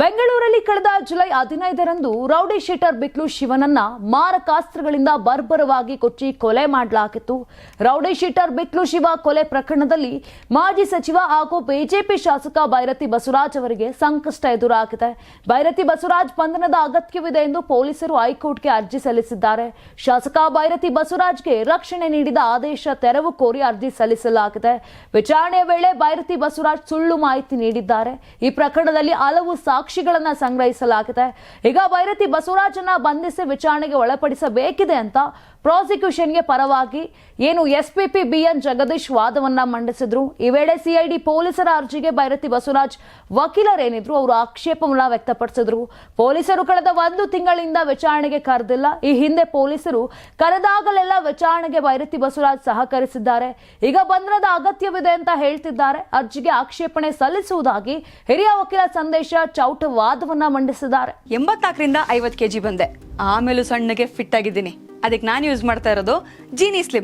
ಬೆಂಗಳೂರಲ್ಲಿ ಕಳೆದ ಜುಲೈ ಹದಿನೈದರಂದು ರೌಡಿ ಶೀಟರ್ ಬಿಕ್ಲು ಶಿವನನ್ನ ಮಾರಕಾಸ್ತ್ರಗಳಿಂದ ಬರ್ಬರವಾಗಿ ಕೊಚ್ಚಿ ಕೊಲೆ ಮಾಡಲಾಗಿತ್ತು. ರೌಡಿ ಶೀಟರ್ ಬಿಕ್ಲು ಶಿವ ಕೊಲೆ ಪ್ರಕರಣದಲ್ಲಿ ಮಾಜಿ ಸಚಿವ ಹಾಗೂ ಬಿಜೆಪಿ ಶಾಸಕ ಭೈರತಿ ಬಸವರಾಜ್ ಅವರಿಗೆ ಸಂಕಷ್ಟ ಎದುರಾಗಿದೆ. ಭೈರತಿ ಬಸವರಾಜ್ ಬಂಧನದ ಅಗತ್ಯವಿದೆ ಎಂದು ಪೊಲೀಸರು ಹೈಕೋರ್ಟ್ಗೆ ಅರ್ಜಿ ಸಲ್ಲಿಸಿದ್ದಾರೆ. ಶಾಸಕ ಬೈರತಿ ಬಸವರಾಜ್ಗೆ ರಕ್ಷಣೆ ನೀಡಿದ ಆದೇಶ ತೆರವು ಕೋರಿ ಅರ್ಜಿ ಸಲ್ಲಿಸಲಾಗಿದೆ. ವಿಚಾರಣೆಯ ವೇಳೆ ಭೈರತಿ ಬಸವರಾಜ್ ಸುಳ್ಳು ಮಾಹಿತಿ ನೀಡಿದ್ದಾರೆ. ಈ ಪ್ರಕರಣದಲ್ಲಿ ಹಲವು ಸಾಕ್ಷಿಗಳನ್ನ ಸಂಗ್ರಹಿಸಲಾಗಿದೆ. ಈಗ ಬೈರತಿ ಬಸವರಾಜನ್ನ ಬಂಧಿಸಿ ವಿಚಾರಣೆಗೆ ಒಳಪಡಿಸಬೇಕಿದೆ ಅಂತ ಪ್ರಾಸಿಕ್ಯೂಷನ್ಗೆ ಪರವಾಗಿ ಏನು S P P B N Jagadish ವಾದವನ್ನ ಮಂಡಿಸಿದ್ರು. ಈ ವೇಳೆ ಸಿಐಡಿ ಪೊಲೀಸರ ಅರ್ಜಿಗೆ ಬೈರತಿ ಬಸವರಾಜ್ ವಕೀಲರೇನಿದ್ರು ಅವರು ಆಕ್ಷೇಪವನ್ನ ವ್ಯಕ್ತಪಡಿಸಿದ್ರು. ಪೊಲೀಸರು ಕಳೆದ ಒಂದು ತಿಂಗಳಿಂದ ವಿಚಾರಣೆಗೆ ಕರೆದಿಲ್ಲ. ಈ ಹಿಂದೆ ಪೊಲೀಸರು ಕರೆದಾಗಲೆಲ್ಲ ವಿಚಾರಣೆಗೆ ಬೈರತಿ ಬಸವರಾಜ್ ಸಹಕರಿಸಿದ್ದಾರೆ. ಈಗ ಬಂಧನದ ಅಗತ್ಯವಿದೆ ಅಂತ ಹೇಳ್ತಿದ್ದಾರೆ. ಅರ್ಜಿಗೆ ಆಕ್ಷೇಪಣೆ ಸಲ್ಲಿಸುವುದಾಗಿ ಹಿರಿಯ ವಕೀಲ ಸಂದೇಶ ಚೌಟ ವಾದವನ್ನ ಮಂಡಿಸಿದ್ದಾರೆ. ಎಂಬತ್ನಾಲ್ಕರಿಂದ ಐವತ್ತು ಕೆಜಿ ಬಂದೆ. ಆಮೇಲೂ ಸಣ್ಣಗೆ ಫಿಟ್ ಆಗಿದ್ದೀನಿ. ಅದಕ್ಕೆ ನಾನು ಯೂಸ್ ಮಾಡ್ತಾ ಇರೋದು ಜೀನಿ ಸ್ಲಿಮ್.